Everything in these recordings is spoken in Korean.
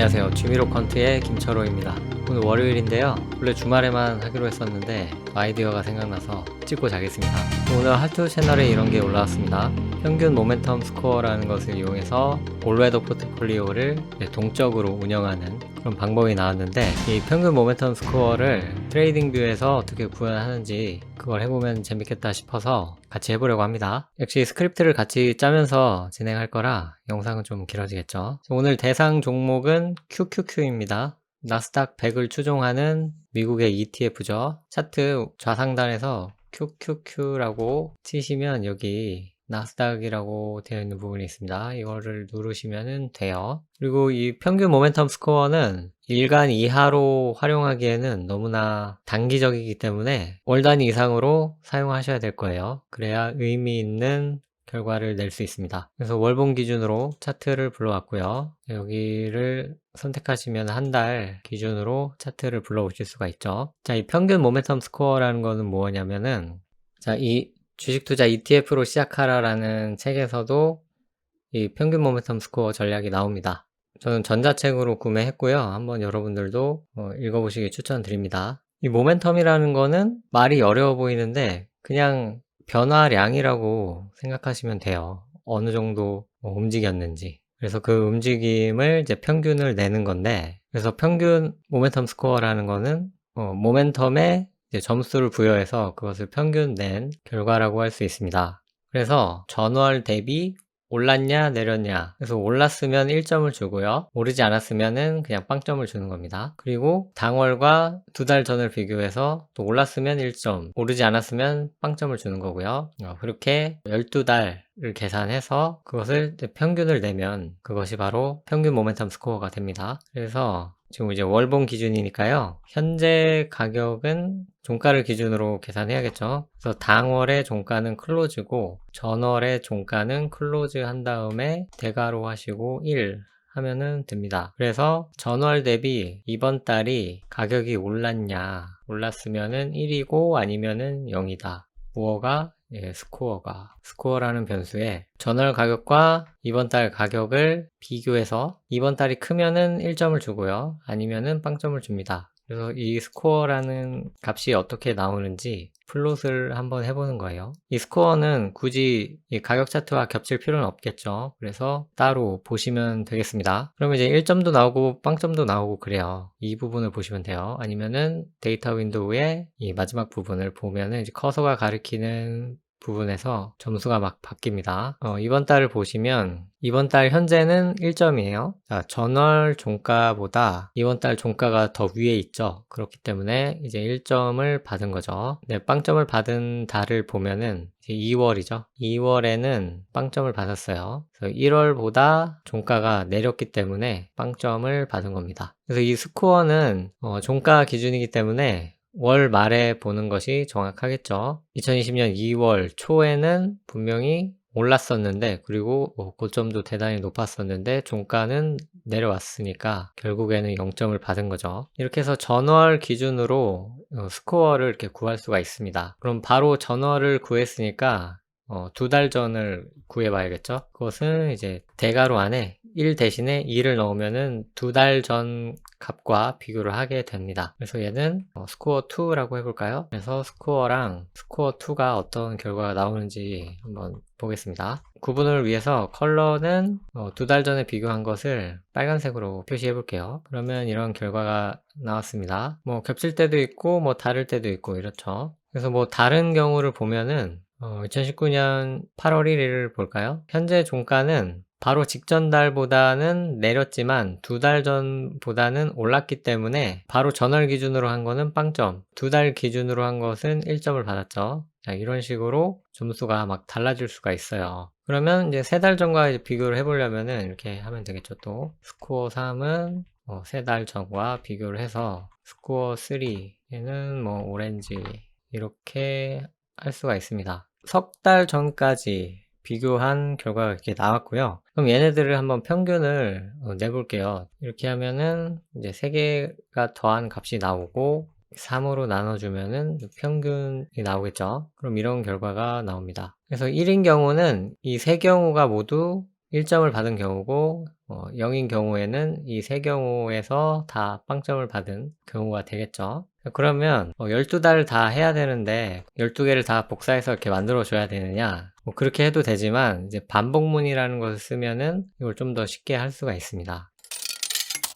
안녕하세요. 취미로 컨트의 김철호입니다. 오늘 월요일인데요. 원래 주말에만 하기로 했었는데 아이디어가 생각나서 찍고 자겠습니다. 오늘 하트 채널에 이런 게 올라왔습니다. 평균 모멘텀 스코어라는 것을 이용해서 올웨더 포트폴리오를 동적으로 운영하는 그런 방법이 나왔는데 이 평균 모멘텀 스코어를 트레이딩 뷰에서 어떻게 구현하는지 그걸 해보면 재밌겠다 싶어서 같이 해보려고 합니다. 역시 스크립트를 같이 짜면서 진행할 거라 영상은 좀 길어지겠죠. 오늘 대상 종목은 QQQ입니다. 나스닥 100을 추종하는 미국의 ETF죠. 차트 좌상단에서 QQQ라고 치시면 여기 나스닥이라고 되어 있는 부분이 있습니다. 이거를 누르시면 돼요. 그리고 이 평균 모멘텀 스코어는 일간 이하로 활용하기에는 너무나 단기적이기 때문에 월 단위 이상으로 사용하셔야 될 거예요. 그래야 의미 있는 결과를 낼 수 있습니다. 그래서 월봉 기준으로 차트를 불러왔고요. 여기를 선택하시면 한 달 기준으로 차트를 불러오실 수가 있죠. 자, 이 평균 모멘텀 스코어라는 거는 뭐냐면은 자, 이 주식 투자 ETF로 시작하라라는 책에서도 이 평균 모멘텀 스코어 전략이 나옵니다. 저는 전자책으로 구매했고요. 한번 여러분들도 어, 읽어보시기 추천드립니다. 이 모멘텀이라는 거는 말이 어려워 보이는데 그냥 변화량이라고 생각하시면 돼요. 어느 정도 뭐 움직였는지. 그래서 그 움직임을 이제 평균을 내는 건데, 그래서 평균 모멘텀 스코어라는 거는 어, 모멘텀 에 점수를 부여해서 그것을 평균 낸 결과라고 할 수 있습니다. 그래서 전월 대비 올랐냐 내렸냐. 그래서 올랐으면 1점을 주고요. 오르지 않았으면 그냥 빵점을 주는 겁니다. 그리고 당월과 두 달 전을 비교해서 또 올랐으면 1점 오르지 않았으면 빵점을 주는 거고요. 어, 그렇게 12달을 계산해서 그것을 평균을 내면 그것이 바로 평균 모멘텀 스코어가 됩니다. 그래서 지금 이제 월봉 기준이니까요. 현재 가격은 종가를 기준으로 계산해야겠죠. 그래서 당월의 종가는 클로즈고 전월의 종가는 클로즈 한 다음에 대가로 하시고 1 하면은 됩니다. 그래서 전월 대비 이번 달이 가격이 올랐냐 올랐으면은 1이고 아니면은 0이다. 무어가 예, 스코어가 스코어라는 변수에 전월 가격과 이번 달 가격을 비교해서 이번 달이 크면은 1점을 주고요. 아니면은 빵점을 줍니다. 그래서 이 스코어라는 값이 어떻게 나오는지 플롯을 한번 해보는 거예요. 이 스코어는 굳이 이 가격 차트와 겹칠 필요는 없겠죠. 그래서 따로 보시면 되겠습니다. 그러면 이제 1점도 나오고 빵점도 나오고 그래요. 이 부분을 보시면 돼요. 아니면은 데이터 윈도우의 이 마지막 부분을 보면은 이제 커서가 가리키는 부분에서 점수가 막 바뀝니다. 어, 이번 달을 보시면 이번 달 현재는 1점이에요. 자, 전월 종가보다 이번 달 종가가 더 위에 있죠. 그렇기 때문에 이제 1점을 받은 거죠. 네, 빵점을 받은 달을 보면은 이제 2월이죠. 2월에는 빵점을 받았어요. 그래서 1월보다 종가가 내렸기 때문에 빵점을 받은 겁니다. 그래서 이 스코어는 어, 종가 기준이기 때문에 월 말에 보는 것이 정확하겠죠. 2020년 2월 초에는 분명히 올랐었는데 그리고 뭐 고점도 대단히 높았었는데 종가는 내려왔으니까 결국에는 0점을 받은 거죠. 이렇게 해서 전월 기준으로 어, 스코어를 이렇게 구할 수가 있습니다. 그럼 바로 전월을 구했으니까 어, 두 달 전을 구해봐야겠죠. 그것은 이제 대괄호 안에 1 대신에 2를 넣으면은 두 달 전 값과 비교를 하게 됩니다. 그래서 얘는 어, 스코어 2라고 해볼까요? 그래서 스코어랑 스코어 2가 어떤 결과가 나오는지 한번 보겠습니다. 구분을 위해서 컬러는 어, 두달 전에 비교한 것을 빨간색으로 표시해 볼게요. 그러면 이런 결과가 나왔습니다. 뭐 겹칠 때도 있고 뭐 다를 때도 있고 이렇죠. 그래서 뭐 다른 경우를 보면은 어, 2019년 8월 1일을 볼까요? 현재 종가는 바로 직전 달보다는 내렸지만 두 달 전보다는 올랐기 때문에 바로 전월 기준으로 한 거는 빵점, 두 달 기준으로 한 것은 1점을 받았죠. 자, 이런 식으로 점수가 막 달라질 수가 있어요. 그러면 이제 세 달 전과 비교를 해보려면은 이렇게 하면 되겠죠. 또 스코어 3은 어, 세달 전과 비교를 해서 스코어 3에는 뭐 오렌지 이렇게 할 수가 있습니다. 석 달 전까지 비교한 결과가 이렇게 나왔고요. 그럼 얘네들을 한번 평균을 어, 내볼게요. 이렇게 하면은 이제 3개가 더한 값이 나오고 3으로 나눠주면은 평균이 나오겠죠. 그럼 이런 결과가 나옵니다. 그래서 1인 경우는 이 세 경우가 모두 1점을 받은 경우고 어, 0인 경우에는 이 세 경우에서 다 빵점을 받은 경우가 되겠죠. 그러면 12달 다 해야 되는데 12개를 다 복사해서 이렇게 만들어 줘야 되느냐 뭐 그렇게 해도 되지만 이제 반복문이라는 것을 쓰면은 이걸 좀 더 쉽게 할 수가 있습니다.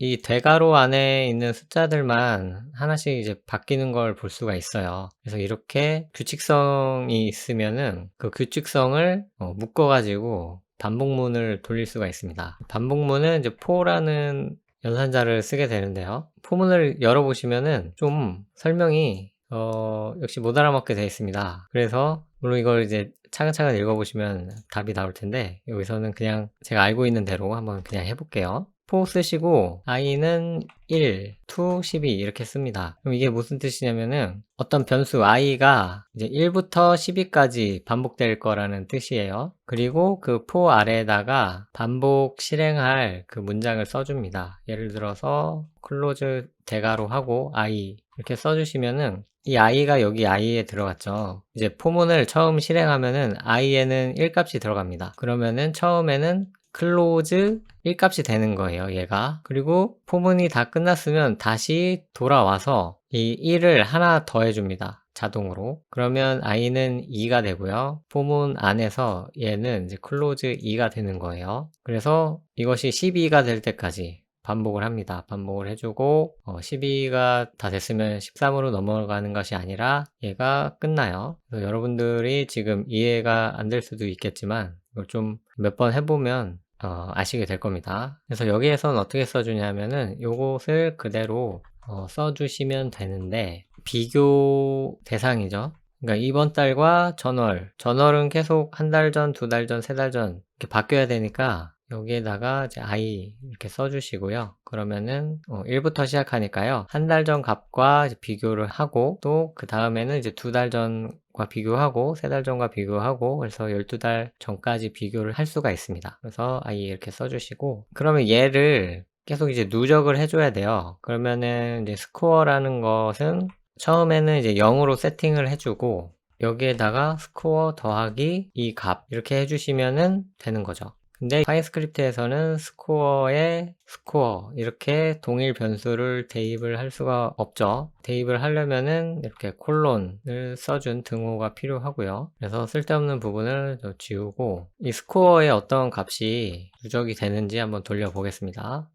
이 대괄호 안에 있는 숫자들만 하나씩 이제 바뀌는 걸 볼 수가 있어요. 그래서 이렇게 규칙성이 있으면은 그 규칙성을 어, 묶어가지고 반복문을 돌릴 수가 있습니다. 반복문은 이제 포라는 연산자를 쓰게 되는데요. 포문을 열어보시면은 좀 설명이 어, 역시 못 알아먹게 되어 있습니다. 그래서 물론 이걸 이제 차근차근 읽어보시면 답이 나올 텐데 여기서는 그냥 제가 알고 있는 대로 한번 그냥 해볼게요. 포 쓰시고 i는 1, 2, 12 이렇게 씁니다. 그럼 이게 무슨 뜻이냐면은 어떤 변수 i가 이제 1부터 12까지 반복될 거라는 뜻이에요. 그리고 그포 아래에다가 반복 실행할 그 문장을 써줍니다. 예를 들어서 클로즈 대가로 하고 i 이렇게 써주시면은 이 i가 여기 i에 들어갔죠. 이제 포문을 처음 실행하면은 i에는 1값이 들어갑니다. 그러면은 처음에는 클로즈 1값이 되는 거예요, 얘가. 그리고 포문이 다 끝났으면 다시 돌아와서 이 1을 하나 더 해줍니다. 자동으로. 그러면 i는 2가 되고요. 포문 안에서 얘는 이제 클로즈 2가 되는 거예요. 그래서 이것이 12가 될 때까지 반복을 합니다. 반복을 해주고 어, 12가 다 됐으면 13으로 넘어가는 것이 아니라 얘가 끝나요. 여러분들이 지금 이해가 안 될 수도 있겠지만 이걸 좀 몇 번 해보면 어, 아시게 될 겁니다. 그래서 여기에서는 어떻게 써주냐면은 요것을 그대로 어, 써주시면 되는데 비교 대상이죠. 그러니까 이번 달과 전월, 전월은 계속 한 달 전, 두 달 전, 세 달 전 이렇게 바뀌어야 되니까 여기에다가 이제 i 이렇게 써주시고요. 그러면은 어, 1부터 시작하니까요. 한 달 전 값과 비교를 하고 또 그 다음에는 이제 두 달 전 과 비교하고 세 달 전과 비교하고 그래서 12달 전까지 비교를 할 수가 있습니다. 그래서 i 이렇게 써주시고 그러면 얘를 계속 이제 누적을 해줘야 돼요. 그러면은 이제 스코어라는 것은 처음에는 이제 0으로 세팅을 해주고 여기에다가 스코어 더하기 이 값 이렇게 해주시면은 되는 거죠. 근데 파이스크립트에서는 스코어에 스코어 이렇게 동일 변수를 대입을 할 수가 없죠. 대입을 하려면은 이렇게 콜론을 써준 등호가 필요하고요. 그래서 쓸데없는 부분을 지우고 이 스코어의 어떤 값이 누적이 되는지 한번 돌려보겠습니다.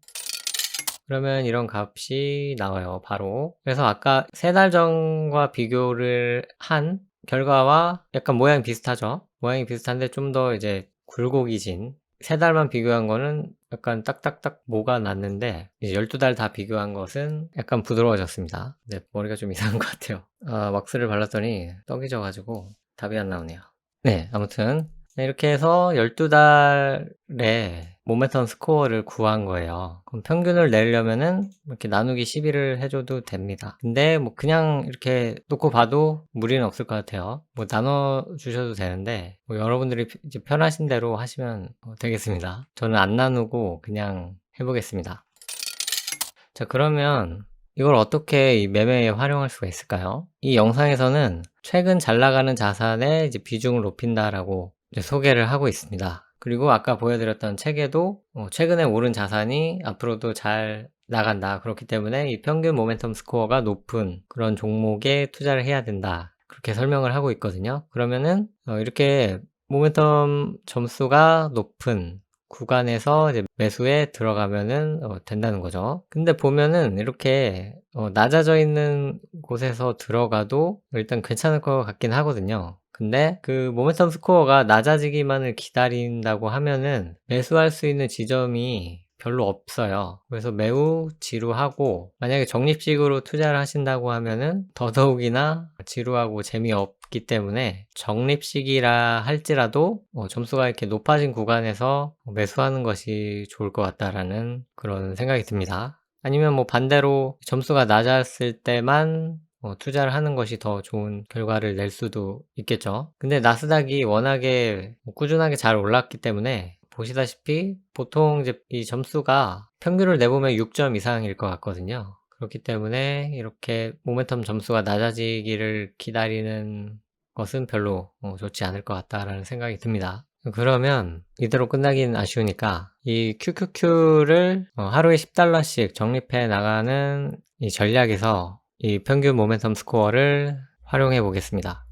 그러면 이런 값이 나와요 바로 그래서 아까 세 달 전과 비교를 한 결과와 약간 모양이 비슷하죠 모양이 비슷한데 좀 더 이제 굴곡이 진 세 달만 비교한 거는 약간 딱딱딱 모가 났는데 이제 12달 다 비교한 것은 약간 부드러워졌습니다. 네, 머리가 좀 이상한 것 같아요. 아, 왁스를 발랐더니 떡이 져가지고 답이 안 나오네요. 네 아무튼 네, 이렇게 해서 12달에 모멘텀 스코어를 구한 거예요. 그럼 평균을 내려면은 이렇게 나누기 12를 해줘도 됩니다. 근데 뭐 그냥 이렇게 놓고 봐도 무리는 없을 것 같아요. 뭐 나눠 주셔도 되는데 뭐 여러분들이 이제 편하신 대로 하시면 어, 되겠습니다. 저는 안 나누고 그냥 해보겠습니다. 자 그러면 이걸 어떻게 이 매매에 활용할 수가 있을까요? 이 영상에서는 최근 잘 나가는 자산의 비중을 높인다라고 소개를 하고 있습니다. 그리고 아까 보여드렸던 책에도 어, 최근에 오른 자산이 앞으로도 잘 나간다. 그렇기 때문에 이 평균 모멘텀 스코어가 높은 그런 종목에 투자를 해야 된다. 그렇게 설명을 하고 있거든요. 그러면은 어, 이렇게 모멘텀 점수가 높은 구간에서 매수에 들어가면은 어, 된다는 거죠. 근데 보면은 이렇게 낮아져 있는 곳에서 들어가도 일단 괜찮을 것 같긴 하거든요. 근데 그 모멘텀 스코어가 낮아지기만을 기다린다고 하면은 매수할 수 있는 지점이 별로 없어요. 그래서 매우 지루하고 만약에 적립식으로 투자를 하신다고 하면은 더더욱이나 지루하고 재미없 기 때문에 적립식이라 할지라도 어, 점수가 이렇게 높아진 구간에서 매수하는 것이 좋을 것 같다라는 그런 생각이 듭니다. 아니면 뭐 반대로 점수가 낮았을 때만 어, 투자를 하는 것이 더 좋은 결과를 낼 수도 있겠죠. 근데 나스닥이 워낙에 꾸준하게 잘 올랐기 때문에 보시다시피 보통 이제 이 점수가 평균을 내보면 6점 이상일 것 같거든요. 그렇기 때문에 이렇게 모멘텀 점수가 낮아지기를 기다리는 것은 별로 어, 좋지 않을 것 같다라는 생각이 듭니다. 그러면 이대로 끝나긴 아쉬우니까 이 QQQ를 어, 하루에 10달러씩 적립해 나가는 이 전략에서 이 평균 모멘텀 스코어를 활용해 보겠습니다.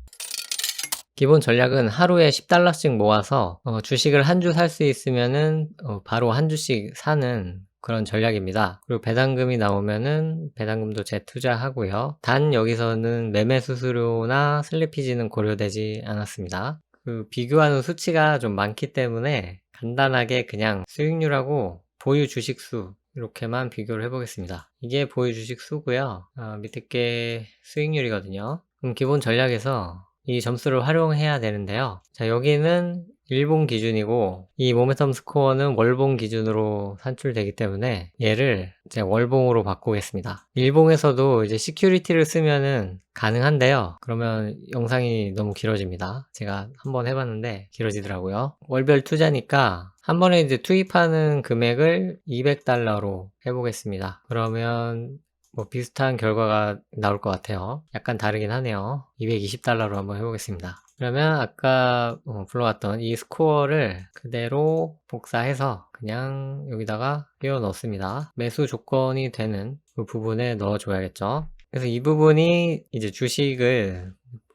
기본 전략은 하루에 10달러씩 모아서 어, 주식을 한 주 살 수 있으면은 어, 바로 한 주씩 사는 그런 전략입니다. 그리고 배당금이 나오면은 배당금도 재투자하고요. 단 여기서는 매매 수수료나 슬리피지는 고려되지 않았습니다. 그 비교하는 수치가 좀 많기 때문에 간단하게 그냥 수익률하고 보유 주식수 이렇게만 비교를 해보겠습니다. 이게 보유 주식수고요. 어, 밑에 게 수익률이거든요. 그럼 기본 전략에서 이 점수를 활용해야 되는데요. 자, 여기는 일본 기준이고 이 모멘텀 스코어는 월봉 기준으로 산출되기 때문에 얘를 이제 월봉으로 바꾸겠습니다. 일봉에서도 이제 시큐리티를 쓰면은 가능한데요. 그러면 영상이 너무 길어집니다. 제가 한번 해봤는데 길어지더라고요. 월별 투자니까 한 번에 이제 투입하는 금액을 200달러로 해보겠습니다. 그러면 뭐 비슷한 결과가 나올 것 같아요. 약간 다르긴 하네요. 220달러로 한번 해보겠습니다. 그러면 아까 어, 불러왔던 이 스코어를 그대로 복사해서 그냥 여기다가 끼워 넣습니다. 매수 조건이 되는 그 부분에 넣어줘야겠죠. 그래서 이 부분이 이제 주식을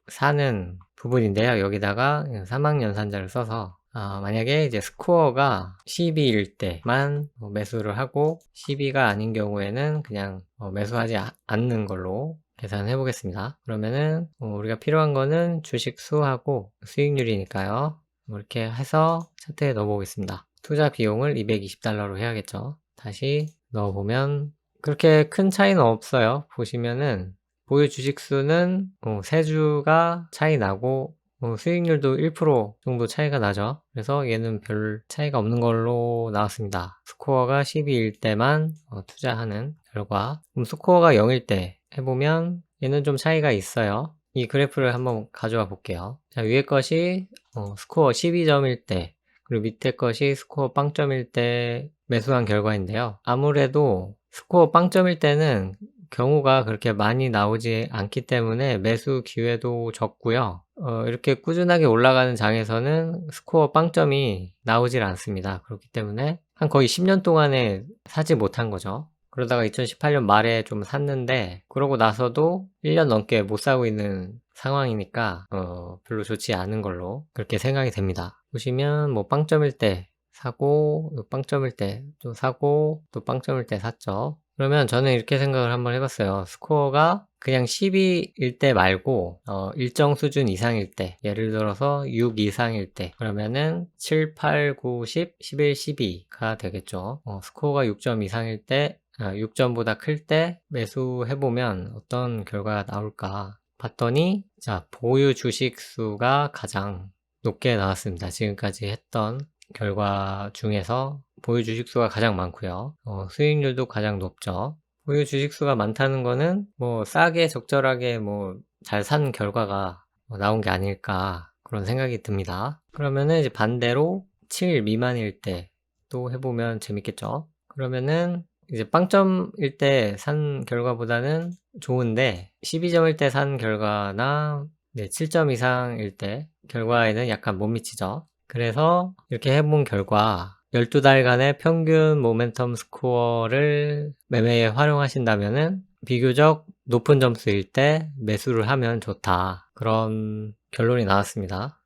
사는 부분인데요. 여기다가 사망연산자를 써서 아, 만약에 이제 스코어가 12일 때만 뭐 매수를 하고 12가 아닌 경우에는 그냥 어, 매수하지 아- 않는 걸로 계산해 보겠습니다. 그러면은 어, 우리가 필요한 거는 주식 수하고 수익률이니까요. 뭐 이렇게 해서 차트에 넣어 보겠습니다. 투자 비용을 220달러로 해야겠죠. 다시 넣어보면 그렇게 큰 차이는 없어요. 보시면은 보유 주식 수는 어, 세 주가 차이 나고 어, 수익률도 1% 정도 차이가 나죠. 그래서 얘는 별 차이가 없는 걸로 나왔습니다. 스코어가 12일 때만 어, 투자하는 결과. 그럼 스코어가 0일 때 해보면 얘는 좀 차이가 있어요. 이 그래프를 한번 가져와 볼게요. 자, 위에 것이 어, 스코어 12점일 때, 그리고 밑에 것이 스코어 빵점일 때 매수한 결과인데요. 아무래도 스코어 빵점일 때는 경우가 그렇게 많이 나오지 않기 때문에 매수 기회도 적고요. 어, 이렇게 꾸준하게 올라가는 장에서는 스코어 빵점이 나오질 않습니다. 그렇기 때문에 한 거의 10년 동안에 사지 못한 거죠. 그러다가 2018년 말에 좀 샀는데 그러고 나서도 1년 넘게 못 사고 있는 상황이니까 어, 별로 좋지 않은 걸로 그렇게 생각이 됩니다. 보시면 뭐 빵점일 때 사고 또 빵점일 때 또 사고 또 빵점일 때 샀죠. 그러면 저는 이렇게 생각을 한번 해봤어요. 스코어가 그냥 12일 때 말고 어, 일정 수준 이상일 때 예를 들어서 6 이상일 때 그러면은 7, 8, 9, 10, 11, 12가 되겠죠. 어, 스코어가 6점 이상일 때 아, 6점보다 클 때 매수해보면 어떤 결과가 나올까 봤더니 자 보유 주식 수가 가장 높게 나왔습니다. 지금까지 했던 결과 중에서 보유 주식 수가 가장 많고요. 어, 수익률도 가장 높죠. 보유 주식 수가 많다는 거는 뭐 싸게 적절하게 뭐 잘 산 결과가 뭐 나온 게 아닐까 그런 생각이 듭니다. 그러면은 이제 반대로 7 미만일 때 또 해보면 재밌겠죠. 그러면은 이제 빵점일 때 산 결과보다는 좋은데 12점일 때 산 결과나 네, 7점 이상일 때 결과에는 약간 못 미치죠. 그래서 이렇게 해본 결과 12달간의 평균 모멘텀 스코어를 매매에 활용하신다면은 비교적 높은 점수일 때 매수를 하면 좋다. 그런 결론이 나왔습니다.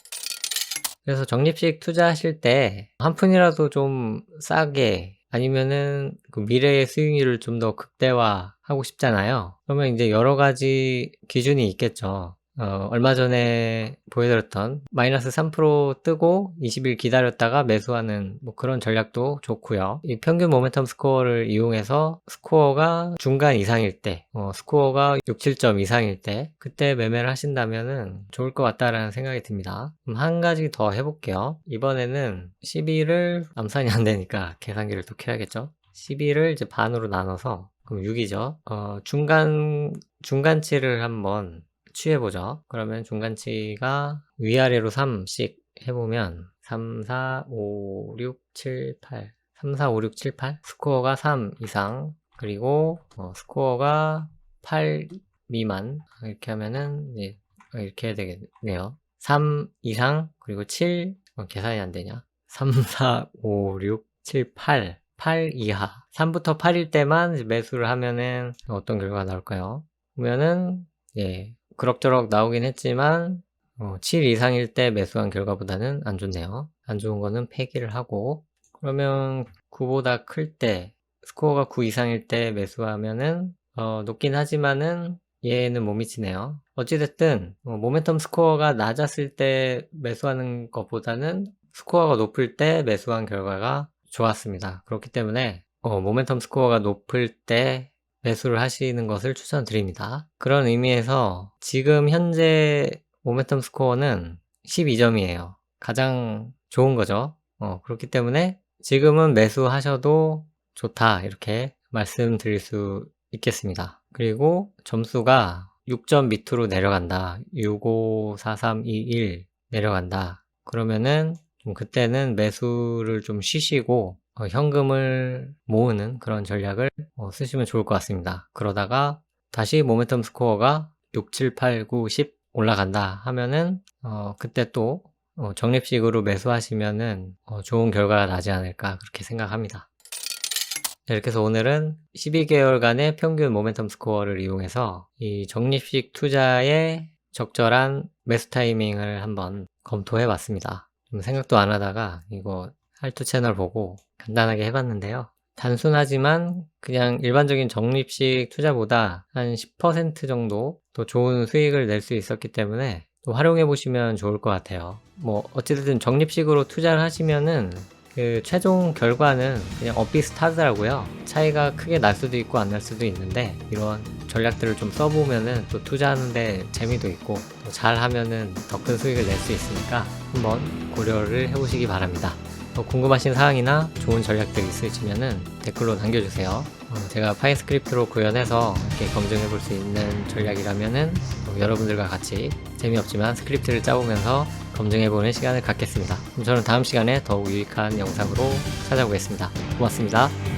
그래서 적립식 투자하실 때 한 푼이라도 좀 싸게 아니면은 그 미래의 수익률을 좀 더 극대화하고 싶잖아요. 그러면 이제 여러 가지 기준이 있겠죠. 어, 얼마 전에 보여드렸던 마이너스 3% 뜨고 20일 기다렸다가 매수하는 뭐 그런 전략도 좋고요. 이 평균 모멘텀 스코어를 이용해서 스코어가 중간 이상일 때, 어, 스코어가 6, 7점 이상일 때 그때 매매를 하신다면은 좋을 것 같다라는 생각이 듭니다. 그럼 한 가지 더 해볼게요. 이번에는 12를 암산이 안 되니까 계산기를 또 켜야겠죠. 12를 이제 반으로 나눠서 그럼 6이죠. 어, 중간 중간치를 한번 취해보죠. 그러면 중간치가 위아래로 3씩 해보면 3, 4, 5, 6, 7, 8 3, 4, 5, 6, 7, 8 스코어가 3 이상 그리고 어, 스코어가 8 미만 이렇게 하면은 이제 이렇게 해야 되겠네요. 3 이상 그리고 7 어, 계산이 안 되냐? 3, 4, 5, 6, 7, 8. 8 이하. 3부터 8일 때만 매수를 하면은 어떤 결과가 나올까요? 보면은, 예, 그럭저럭 나오긴 했지만, 어, 7 이상일 때 매수한 결과보다는 안 좋네요. 안 좋은 거는 폐기를 하고, 그러면 9보다 클 때, 스코어가 9 이상일 때 매수하면은, 어, 높긴 하지만은, 얘는 못 미치네요. 어찌됐든, 어, 모멘텀 스코어가 낮았을 때 매수하는 것보다는 스코어가 높을 때 매수한 결과가 좋았습니다. 그렇기 때문에, 어, 모멘텀 스코어가 높을 때 매수를 하시는 것을 추천드립니다. 그런 의미에서 지금 현재 모멘텀 스코어는 12점이에요. 가장 좋은 거죠. 어, 그렇기 때문에 지금은 매수하셔도 좋다. 이렇게 말씀드릴 수 있겠습니다. 그리고 점수가 6점 밑으로 내려간다. 654321 내려간다. 그러면은 좀 그때는 매수를 좀 쉬시고 어, 현금을 모으는 그런 전략을 어, 쓰시면 좋을 것 같습니다. 그러다가 다시 모멘텀 스코어가 6, 7, 8, 9, 10 올라간다 하면은 어, 그때 또 어, 적립식으로 매수하시면은 어, 좋은 결과가 나지 않을까 그렇게 생각합니다. 네, 이렇게 해서 오늘은 12개월간의 평균 모멘텀 스코어를 이용해서 이 적립식 투자의 적절한 매수 타이밍을 한번 검토해 봤습니다. 좀 생각도 안 하다가 이거 할투 채널 보고 간단하게 해봤는데요. 단순하지만 그냥 일반적인 적립식 투자보다 한 10% 정도 더 좋은 수익을 낼 수 있었기 때문에 또 활용해 보시면 좋을 것 같아요. 뭐 어찌됐든 적립식으로 투자를 하시면은 그 최종 결과는 그냥 엇비슷하더라고요. 차이가 크게 날 수도 있고 안 날 수도 있는데 이런 전략들을 좀 써보면은 또 투자하는데 재미도 있고 또 잘하면은 더 큰 수익을 낼 수 있으니까 한번 고려를 해보시기 바랍니다. 또 궁금하신 사항이나 좋은 전략들 있으시면은 댓글로 남겨주세요. 어, 제가 파인 스크립트로 구현해서 이렇게 검증해 볼 수 있는 전략이라면은 어, 여러분들과 같이 재미없지만 스크립트를 짜보면서 검증해 보는 시간을 갖겠습니다. 그럼 저는 다음 시간에 더욱 유익한 영상으로 찾아오겠습니다. 고맙습니다.